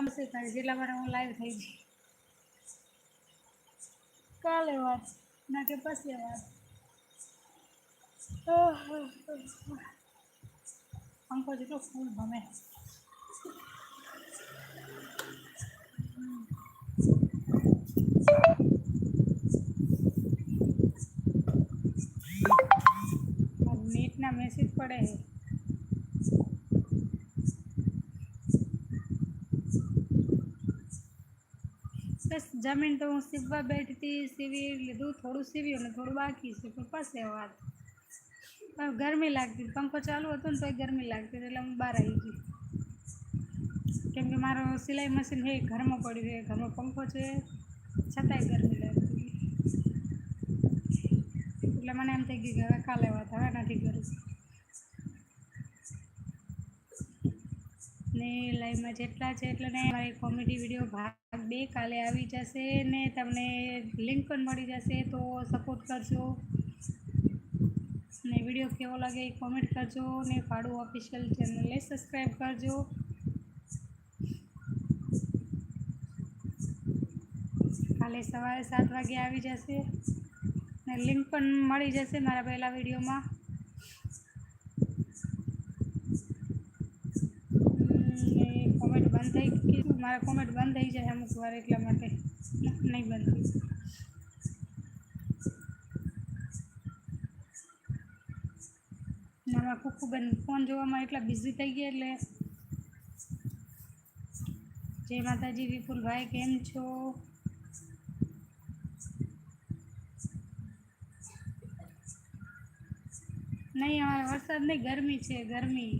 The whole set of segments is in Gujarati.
કામ છે થાય જેટલા માટે હું લાઈવ થઈ ગઈ કાલે વાત ના કે પછી વાત પંખો જેટલો ફૂલ ભમે નેટના મેસેજ પડે બસ જમીન તો હું સીવવા બેઠી હતી સીવી લીધું થોડું સીવ્યું ને થોડું બાકી છે પણ પાસે વાત હવે ગરમી લાગતી હતી. પંખો ચાલુ હતો ને તોય ગરમી લાગતી હતી એટલે હું બહાર આવી ગઈ કેમ કે મારો સિલાઈ મશીન છે એ ઘરમાં પડ્યું છે ઘરમાં પંખો છે છતાંય ગરમી લાગતી હતી. એટલે મને એમ થઈ ગયું કે હવે કાલે વાત હવે નથી કરવું ને લાઈવમાં જેટલા છે એટલે ને મારી કોમેડી વિડીયો ભાગ બે કાલે આવી જશે ને તમને લિંક પણ મળી જશે, તો સપોર્ટ કરજો. ને વીડિયો કેવો લાગે એ કોમેન્ટ કરજો ને ફાળું ઓફિશિયલ ચેનલને સબસ્ક્રાઈબ કરજો. કાલે સવારે સાત વાગે આવી જશે ને લિંક પણ મળી જશે મારા પહેલાં વિડીયોમાં ને કોમેન્ટ બંધ થઈ ગઈ મારા કોમેન્ટ બંધ થઈ જાય અમુક વાર એટલા માટે. નહીં બંધ થઈ મારા કુકુબેન ફોન જોવામાં એટલા બિઝી થઈ ગયા એટલે જય માતાજી, વિપુલભાઈ, કેમ છો? નહીં, અમારે વરસાદ નહીં, ગરમી છે, ગરમી.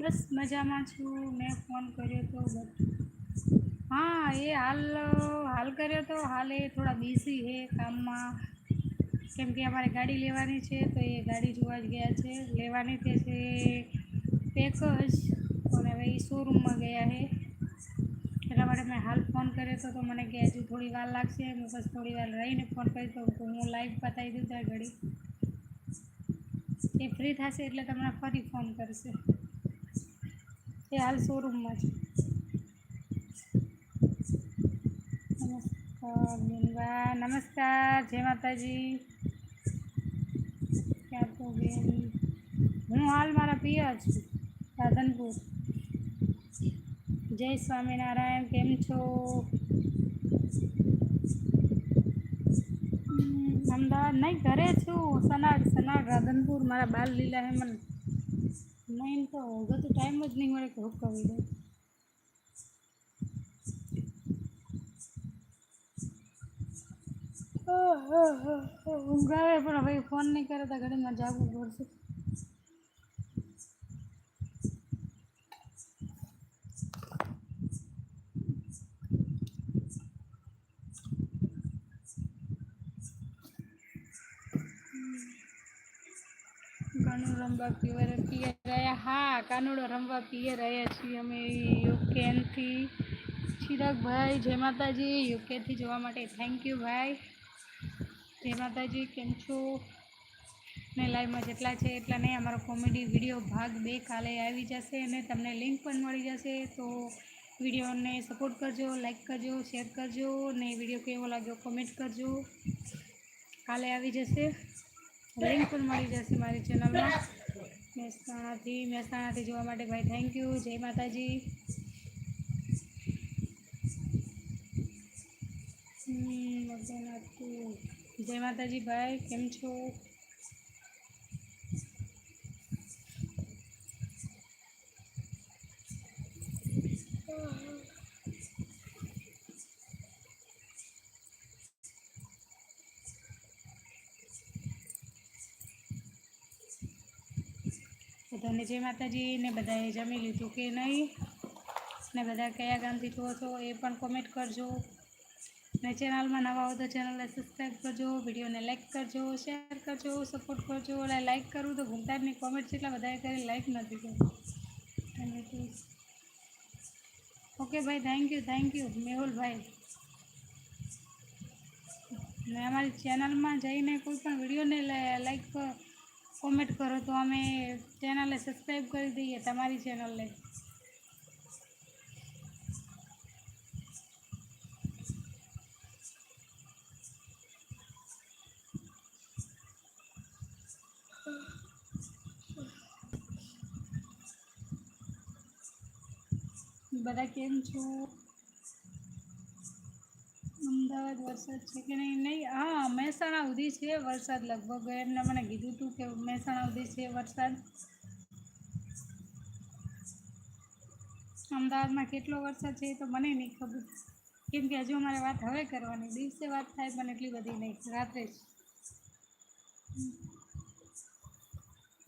બસ મજામાં છું. મેં ફોન કર્યો તો બટ હા, એ હાલ હાલ કર્યો તો, હાલ એ થોડા બિઝી છે કામમાં. કેમ કે અમારે ગાડી લેવાની છે, તો એ ગાડી જોવા જ ગયા છે. લેવાની તે છે પેક જ. પણ હવે એ શોરૂમમાં ગયા છે. એટલા માટે મેં હાલ ફોન કર્યો હતો તો મને કે હજુ થોડી વાર લાગશે. હું બસ થોડી વાર રહીને ફોન કરી તો હું લાઈવ પતાવી દઉં ત્યાં ઘડી. એ ફ્રી થશે એટલે તમને ફરી ફોન કરશે. એ હાલ શોરૂમમાં છે. નમસ્કાર બેનબા નમસ્કાર જય માતાજી ક્યાં તો બેન હું હાલ મારા પિયા છું રાધનપુર જય સ્વામિનારાયણ કેમ છો હમ, અમદાવાદ નહીં ઘરે છું સનાડ સનાડ રાધનપુર મારા બાલ લીલા હે મને નહીં તો ઊંઘો તો ટાઈમ જ નહીં મળે કે હુકવી દઉં ઊંઘ આવે પણ હવે ફોન નહીં કરે તો ઘડીમાં જાગવું પડશે કાનુડો રમવા પીવા પીએ રહ્યા હા કાનુડો રમવા પીએ રહ્યા છીએ અમે યુકેનથી ચિરાગભાઈ જય માતાજી યુકેથી જોવા માટે થેન્ક યુ ભાઈ જય માતાજી કેમ છો? ને લાઈવમાં જેટલા છે એટલા નહીં અમારો કોમેડી વીડિયો ભાગ બે કાલે આવી જશે અને તમને લિંક પણ મળી જશે. તો વિડીયોને સપોર્ટ કરજો લાઈક કરજો શેર કરજો ને વીડિયો કેવો લાગ્યો કોમેન્ટ કરજો. કાલે આવી જશે. લિંક પણ મળી જશે મારી ચેનલમાં મહેસાણાથી મહેસાણાથી જોવા માટે ભાઈ થેન્ક યુ જય માતાજી. હમ, મજા. જય માતાજી ભાઈ કેમ છો બધાને જય માતાજી ને બધાએ જમી લીધું કે નહીં ને બધા કયા ગામથી છો છો એ પણ કોમેન્ટ કરજો ને ચેનલમાં નવા હો તો ચેનલને સબસ્ક્રાઈબ કરજો વિડીયોને લાઈક કરજો શેર કરજો સપોર્ટ કરજો અને લાઈક કરવું તો ભૂલતા જ નહીં કોમેન્ટ જેટલા બધાએ કરી લાઈક નથી કરી ઓકે ભાઈ thank you thank you Mehulbhai ને અમારી ચેનલમાં જઈને કોઈ પણ વિડીયોને લાઈક કોમેન્ટ કરો તો અમે ચેનલને સબસ્ક્રાઈબ કરી દઈએ તમારી ચેનલને બધા કેમ છો? અમદાવાદ વરસાદ છે કે નહીં? નહીં, હા, મહેસાણા સુધી છે વરસાદ લગભગ. એમને મને કીધું હતું કે મહેસાણા સુધી છે વરસાદ. અમદાવાદમાં કેટલો વરસાદ છે એ તો મને નહીં ખબર. કેમ કે હજુ અમારે વાત હવે કરવાની. દિવસે વાત થાય પણ એટલી બધી નહીં. રાત્રે જ.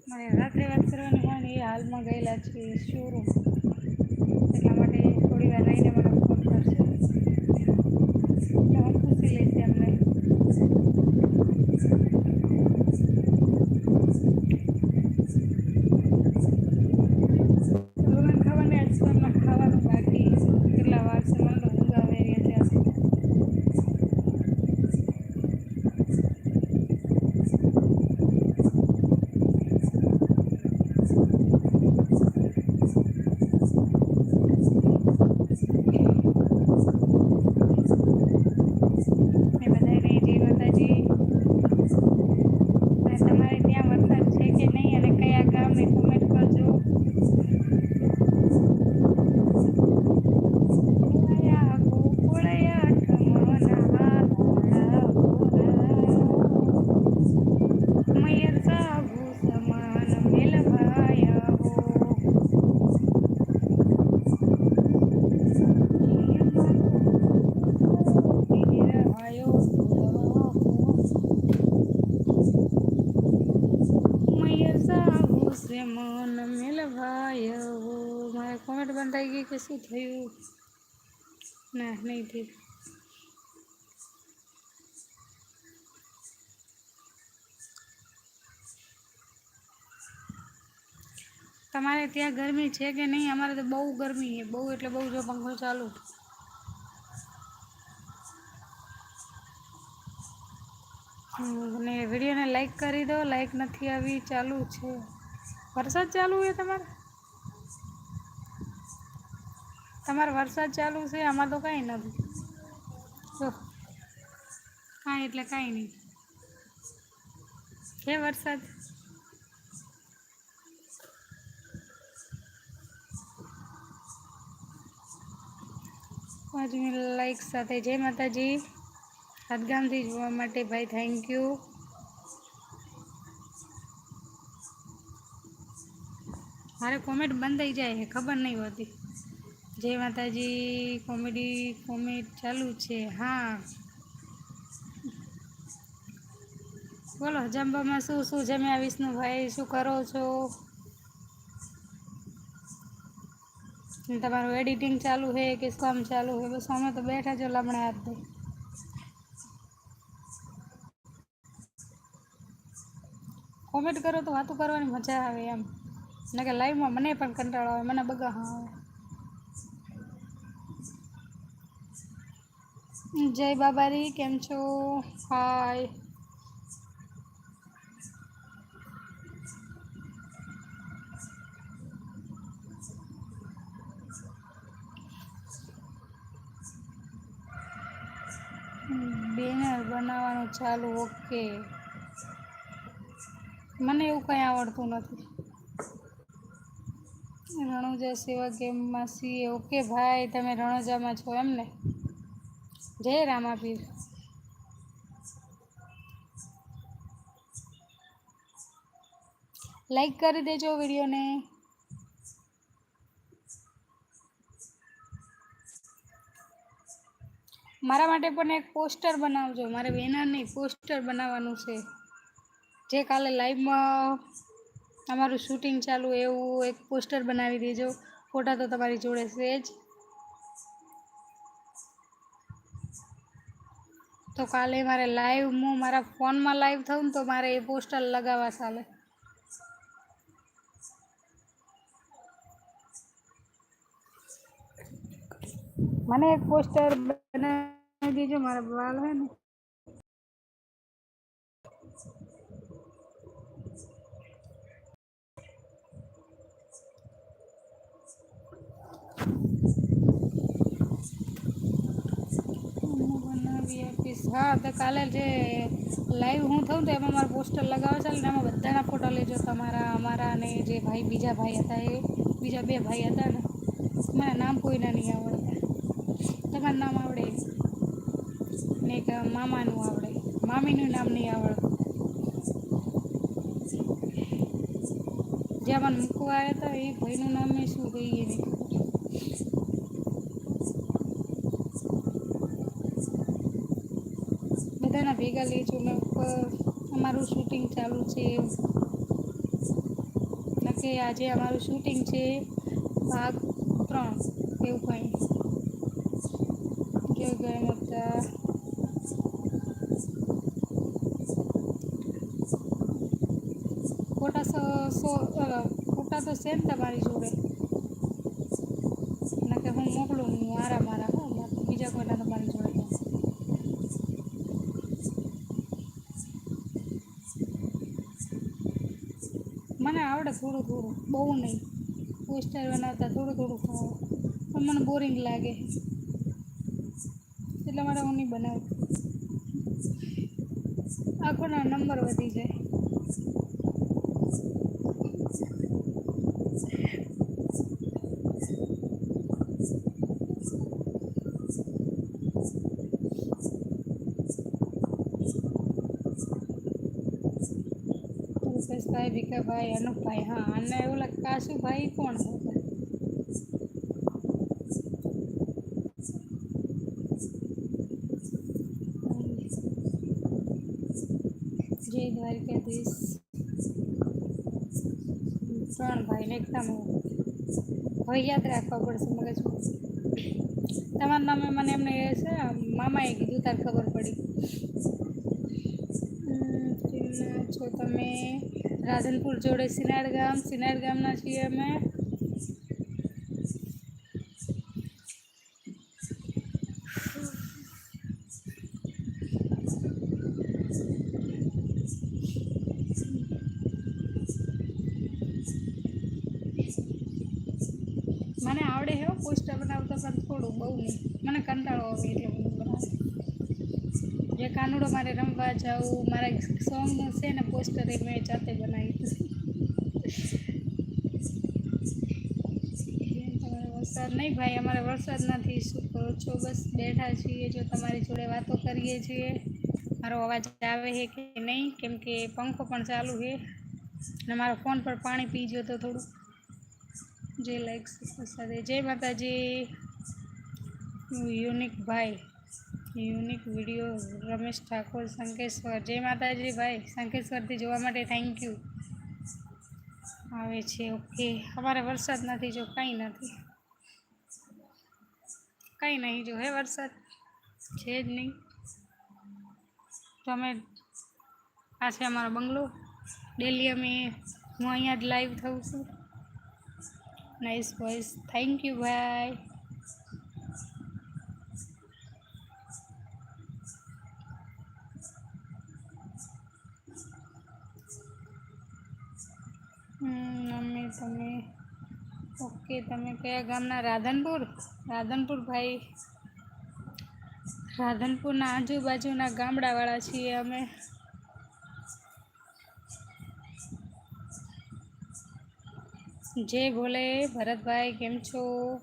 મારે રાત્રે વાત કરવાની હોય ને એ હાલમાં ગયેલા છે શોરૂમ એટલા માટે થોડી વાર રહીને મને ફોન કરશે એટલે હું પૂછી લઈશ એમને રોગન ખાવાને આજ તો એમના ખાવાનું બાકી કેટલા વાર છે મને તો ઊંઘ આવે રહી ત્યાં એ બધાને જય માતાજી અને તમારે ત્યાં વરસાદ છે કે નહીં અને કયા ગામને કોમેન્ટ કરજો ઓળયા ગોકુળયા ઠમના મયર સાગુ સમાન મેલભાયા હો મન મેલભાય મારે કોમેન્ટ બંધ થઈ ગઈ કે શું થયું? ના, નહીં થયું. તમારે ત્યાં ગરમી છે કે નહીં? અમારે તો બહુ ગરમી છે. બહુ એટલે બહુ જો પંખો ચાલુ. અને વિડીયોને લાઈક કરી દો. લાઈક નથી આવી, ચાલુ છે. વરસાદ ચાલુ છે તમારે? તમારે વરસાદ ચાલુ છે, આમાં તો કાંઈ નથી. જો. હા, એટલે કાંઈ નહીં. છે વરસાદ? મિનિટ લાઈક સાથે જય માતાજી. હાથગામથી જોવા માટે ભાઈ થેન્ક યુ મારે કોમેન્ટ બંધ થઈ જાય ખબર નહીં હોતી. જય માતાજી કોમેડી, કોમેડ ચાલુ છે, હા. બોલો, જમવામાં શું શું જમ્યા વિષ્ણુભાઈ? શું કરો છો? તમારું એડિટિંગ ચાલુ છે કે કામ ચાલુ છે? બસ અમે તો બેઠા છો લમણા હાથ. કોમેન્ટ કરો તો વાતો કરવાની મજા આવે એમ. ને કે લાઈવમાં મને પણ કંટાળો આવે, મને બગા હા આવે. જય બાબારી કેમ છો હાય બેનર બનાવવાનું ચાલુ ઓકે મને એવું કંઈ આવડતું નથી રણુજા સેવા ગેમમાં છીએ ઓકે ભાઈ તમે રણુજામાં છો એમ ને જય રામાભીર લાઈક કરી દેજો વિડીયોને. મારા માટે પણ એક પોસ્ટર બનાવજો. મારે બેનર નહીં પોસ્ટર બનાવવાનું છે. જે કાલે લાઈવમાં અમારું શૂટિંગ ચાલુ એવું એક પોસ્ટર બનાવી દેજો. ફોટા તો તમારી જોડે છે જ. તો કાલે મારે લાઈવ હું મારા ફોનમાં લાઈવ થયું ને તો મારે એ પોસ્ટર લગાવવા ચાલે મને એક પોસ્ટર બનાવી દેજો મારા બાલ હે ને બનાવી હા, તો કાલે જે લાઈવ હું થયું તો એમાં મારું પોસ્ટર લગાવે છે ને એમાં બધાના ફોટા લેજો તમારા, અમારા અને જે ભાઈ, બીજા ભાઈ હતા એ, બીજા બે ભાઈ હતા ને, મારા નામ કોઈના નહીં આવડતા. તમારું નામ આવડે. ને એક મામાનું આવડે. મામીનું નામ નહીં આવડતું. જ્યાં મને મૂકવા આવ્યા હતા એ ભાઈનું નામ મેં શું કહીએ નહીં બધાના ભેગા લેજો ને ઉપર અમારું શૂટિંગ ચાલુ છે નકે આજે અમારું શૂટિંગ છે ભાગ ત્રણ એવું કંઈ કેવું ગયા હતા ફોટા સો સો અ, ફોટા તો છે ને તમારી જોડે નકે હું મોકલું મારા મારા થોડું થોડું બહુ નહીં. પોસ્ટર બનાવતા થોડું થોડું ફાવે પણ મને બોરિંગ લાગે. એટલા માટે હું નહીં બનાવું. આંખોના નંબર વધી જાય. રૂપેશભાઈ ભીખાભાઈ અનુપભાઈ હા, અને ઓલા કાશુભાઈ કોણ હતા જય દ્વારકાધીશ ત્રણ ભાઈ ને એકદમ હવે યાદ રાખવા પડશે મગજ તમારું નામે મને એમને છે, મામાએ કીધું, તાર ખબર પડી. રાધનપુર જોડે સિનાડ ગામ સિનાડ ગામના છીએ અમે મને આવડે હે હો પોસ્ટર બનાવતા પણ થોડું બહુ નહીં મને કંટાળો આવે એટલે હું બનાવું જે કાનુડો મારે રમવા જાવું મારા સોંગનું છે ને પોસ્ટર એ મેં જાતે બનાવી તમારે વરસાદ નહીં ભાઈ અમારે વરસાદ નથી શું કરો છો બસ બેઠા છીએ જો તમારી જોડે વાતો કરીએ છીએ મારો અવાજ આવે છે કે નહીં કેમ કે પંખો પણ ચાલુ છે અને મારો ફોન પર પાણી પી ગયો તો થોડું જે લાઈક સાથે જય માતાજી યુનિક ભાઈ યુનિક વીડિયો રમેશ ઠાકોર, શંકેશ્વર. જય માતાજી ભાઈ. શંકેશ્વરથી જોવા માટે થેન્ક યુ આવે છે ઓકે અમારે વરસાદ નથી, જો કંઈ નથી. કંઈ નહીં, જો હે વરસાદ. છે જ નહીં. તો અમે આ છે અમારો બંગલો. ડેલી અમે, હું અહીંયા જ લાઈવ થઉં છું. નાઇસ વોઇસ થેન્ક યુ ભાઈ મમ્મી, તમે ઓકે, તમે કયા ગામના? રાધનપુર? રાધનપુર ભાઈ. રાધનપુરના આજુબાજુના ગામડાવાળા છીએ અમે. જે ભોલે, ભરતભાઈ, કેમ છો?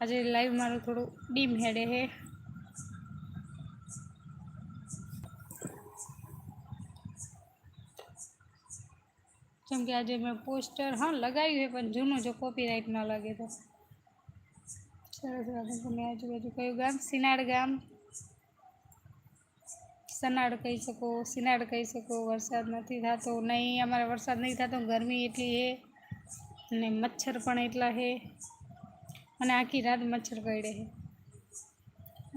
આજે લાઈવ મારું થોડું ડીમ હેડે હે. કે આજે મેં પોસ્ટર હા લગાવ્યું છે પણ જૂનું જો કોપીરાઇટ ન લાગે તો સરસ રાધનપુરની આજુબાજુ કયું ગામ સિનાડ ગામ સનાડ કહી શકો સિનાડ કહી શકો વરસાદ નથી થતો નહીં અમારે વરસાદ નહીં થતો ગરમી એટલી છે અને મચ્છર પણ એટલા છે અને આખી રાત મચ્છર કરડે છે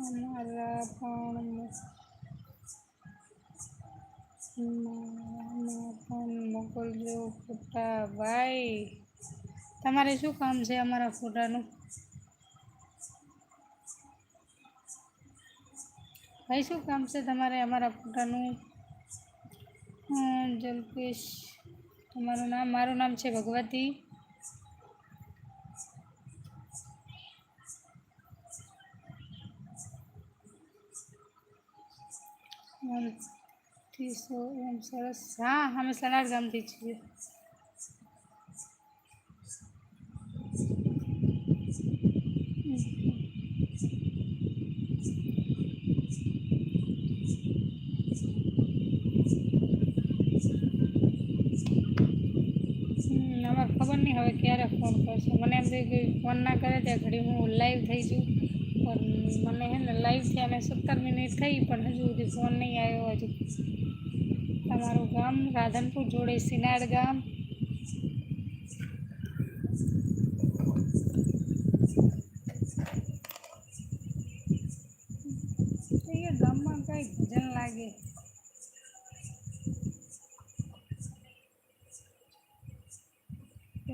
અમારા પણ મારામાં પણ મોકલજો ફોટા ભાઈ તમારે શું કામ છે અમારા ફોટાનું ભાઈ શું કામ છે તમારે અમારા ફોટાનું હમ, જલ્પેશ તમારું નામ મારું નામ છે ભગવતી મનથી સો એમ સરસ હા અમે સલાડ ગામથી છીએ હમ, અમારે ખબર નહીં હવે ક્યારે ફોન કરશે મને એમ થયું કે ફોન ના કરે ત્યાં ઘડી હું લાઈવ થઈ જઉં પણ મને હે ને લાઈવ થયા ને સત્તર મિનિટ થઈ પણ હજુ સુધી ફોન નહીં આવ્યો હજુ તમારું ગામ રાધનપુર જોડે સિનાડ ગામ એ ગામમાં કઈ ભજન લાગે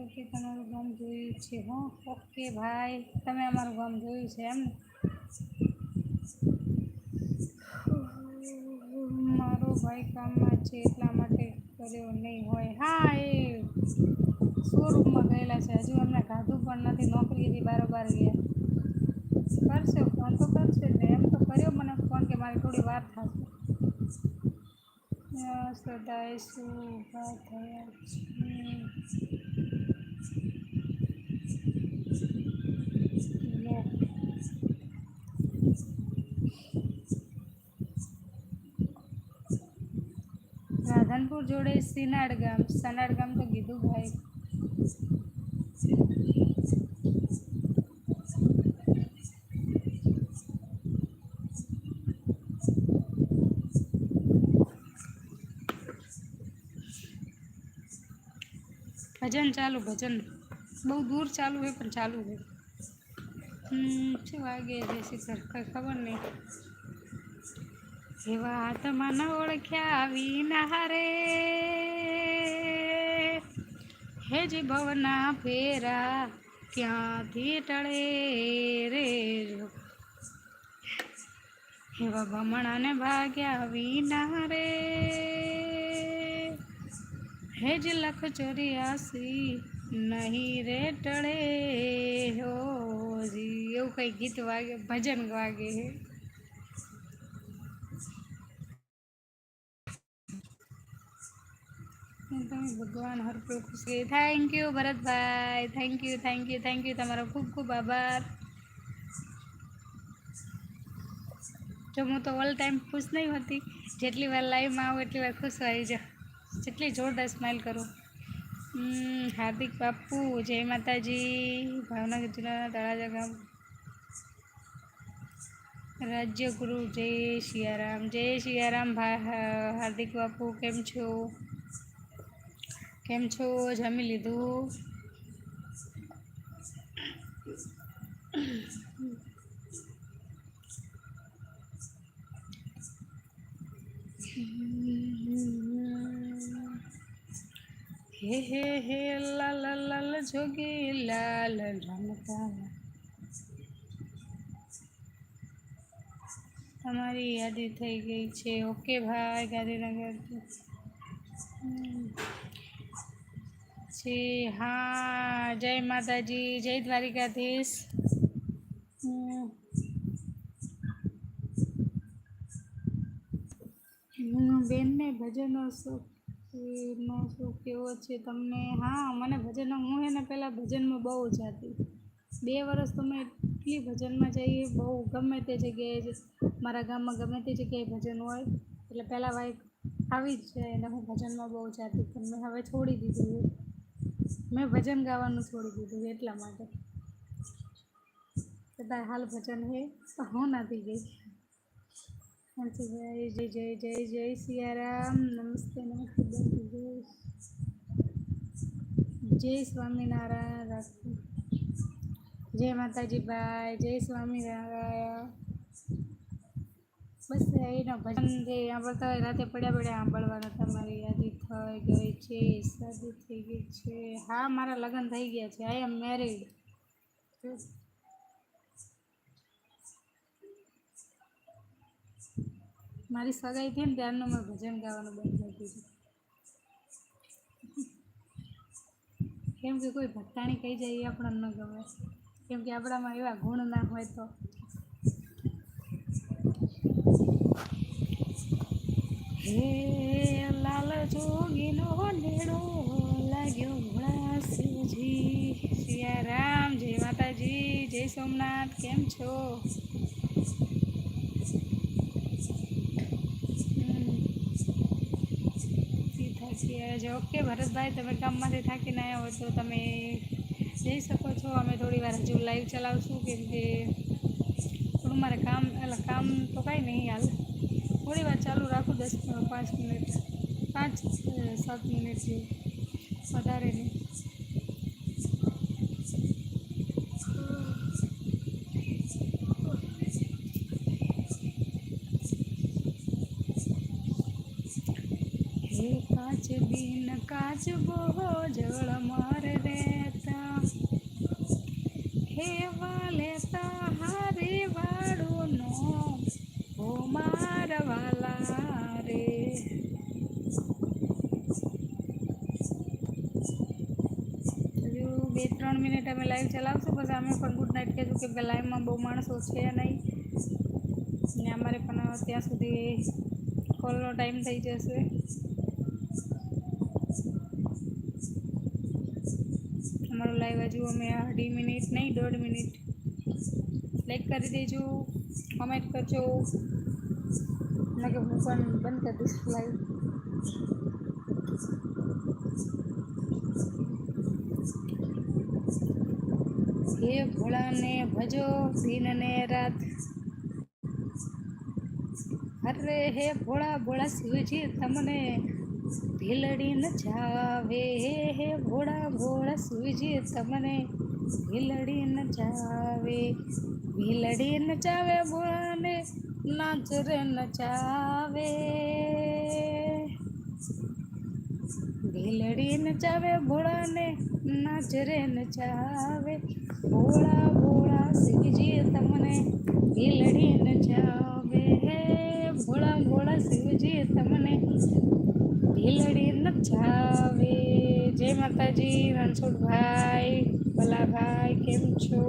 ઓકે તમારું ગામ જોયું છે હો ઓકે ભાઈ તમે અમારું ગામ જોયું છે એમ ને મારો ભાઈ કામમાં છે એટલા માટે કર્યો નહીં હોય. હા, એ શોરૂમમાં ગયેલા છે. હજુ અમને ખાધું પણ નથી. નોકરીથી બારોબાર ગયા. કરશે ફોન તો કરશે ને એમ તો કર્યો મને ફોન કે મારી થોડી વાર થશે. સદાય શું થયા લો. રાધનપુર જોડે સિનાડ ગામ સનાડ ગામ તો કીધું ભાઈ ભજન ચાલુ ભજન બહુ દૂર ચાલુ છે પણ ચાલુ છે હમ શું વાગે છે શિખર કંઈ ખબર નહીં એવા આત્મા ન ઓળખ્યા વિના હારે હે જે ભવના ફેરા ક્યાંથી ટળે રે જો એવા ભમણાને ભાગ્યા વિના રે હે જ લખ ચોર્યાસી નહીં રે ટળે હો જી એવું કંઈ ગીત વાગે ભજન વાગે હે તમે ભગવાન હરપ્રભુ ખુશ ગઈ thank you Bharatbhai thank you thank you thank you તમારો ખૂબ ખૂબ આભાર જો હું તો ઓલ ટાઈમ ખુશ નહીં હોતી જેટલી વાર લાઈવમાં આવું એટલી વાર ખુશ આવી જાઉં જેટલી જોરદાર સ્માઇલ કરું હમ, હાર્દિક બાપુ જય માતાજી ભાવનગર જિલ્લાના તળાજા ગામ રાજ્યગુરુ જય સિયારામ જય સિયારામ ભા હાર્દિક બાપુ કેમ છો કેમ છો જમી લીધું હે હે હે લાલ લાલ જોગી લાલ રમતા તમારી યાદી થઈ ગઈ છે ઓકે ભાઈ ગાંધીનગર જી હા, જય માતાજી, જય દ્વારિકાધીશ. બેનને ભજનનો શોખ નો શોખ કેવો છે તમને, હા, મને ભજનો, હું એને પહેલાં ભજનમાં બહુ જ હતી બે વર્ષ તો મેં એટલી ભજનમાં જઈએ, બહુ ગમે તે જગ્યાએ મારા ગામમાં ગમે તે જગ્યાએ ભજન હોય. એટલે પહેલાં વાઈક આવી જ છે અને હું ભજનમાં બહુ જાતી, પણ મેં હવે છોડી દીધું. મેં ભજન ગાવાનું છોડી દીધું એટલા માટે. કદાચ હાલ ભજન હે હું નથી ગઈ. હંસુભાઈ જય જય જય જય સિયારામ, નમસ્તે નમસ્તે જય. જય સ્વામિનારાયણ રાખું જય માતાજી ભાઈ જય સ્વામિનારાયણ. બસ, એનો ભજન જે સાંભળતા હોય રાતે પડ્યા પડ્યા સાંભળવાના તમારી યાદી. થઈ ગઈ છે, શાદી થઈ ગઈ છે. હા, મારા લગ્ન થઈ ગયા છે. આઈ એમ મેરીડ મારી સગાઈ થઈ ને, ત્યારનું મેં ભજન ગાવાનું બંધ કરી દીધું. કેમ કે કોઈ ભક્તાણી કહી જાય, એ આપણને ન ગમે. કેમ કે આપણામાં એવા ગુણ ના હોય તો. હે લાલ જોગીનો નેડો લાગ્યો ભોળા શિવજી સિયારામ જય માતાજી જય સોમનાથ કેમ છો થાકી આવ્યા છે ઓકે ભરતભાઈ તમે કામમાંથી થાકીને આવ્યા હોય તો તમે જઈ શકો છો અમે થોડી વાર હજુ લાઈવ ચલાવશું કેમ કે થોડું મારે કામ એટલે કામ તો કાંઈ નહીં હાલ થોડી વાર ચાલુ રાખું દસ પાંચ મિનિટ પાંચ સાત મિનિટ જેવું વધારે નહીં. કાચ બિન કાચ બહો જળ માર રહેતા. હેવા લેતા હારે વાળુનો નો માર વાલા રે હજુ બે અમે લાઈવ ચલાવશો, પછી અમે પણ ગુડ નાઇટ કહેજો કે લાઈવમાં બહુ માણસો છે નહીં. ને અમારે પણ ત્યાં સુધી કોલનો ટાઈમ થઈ જશે. અમારું લાઈવ હજુ અમે અઢી મિનિટ નહીં, દોઢ મિનિટ લાઈક કરી દેજો કમેન્ટ કરજો. ના કે હું પણ બંધ કરી દઈશ લાઈવ હે ભોળાને ભજો દિનને રાત. અરે હે ભોળા ભોળા શિવજી, તમને ભીલડી ન જાવે. હે હે ભોળા ભોળા શિવજી, તમને ભીલડી ન જાવે. ભીલડી ન જાવે ભોળાને, નાચ રે નચાવે ભીલડી નચાવે ભોળાને નાચ રે નચાવે ભોળા ભોળા શિવજી તમને ભીલડી નચાવે હે, ભોળા ભોળા શિવજી તમને ભીલડી નચાવે જય માતાજી, રણછોડભાઈ, ભલાભાઈ, કેમ છો?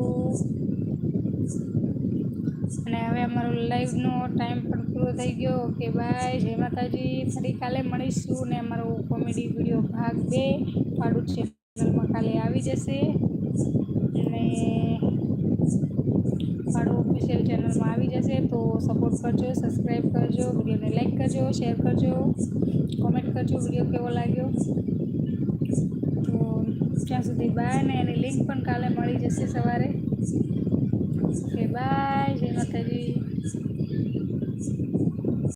અને હવે અમારો લાઈવનો ટાઈમ પણ પૂરો થઈ ગયો. કે બાય જય માતાજી. ફરી કાલે મળીશું ને અમારો કોમેડી વીડિયો ભાગ બે, પાડું કાલે આવી જશે. અને મારું ઓફિશિયલ ચેનલમાં આવી જશે, તો સપોર્ટ કરજો સબસ્ક્રાઈબ કરજો, વિડીયોને લાઈક કરજો શેર કરજો કોમેન્ટ કરજો, વીડિયો કેવો લાગ્યો. તો ત્યાં સુધી બાય ને એની લિંક પણ કાલે મળી જશે સવારે. ઓકે બાય જય માતાજી.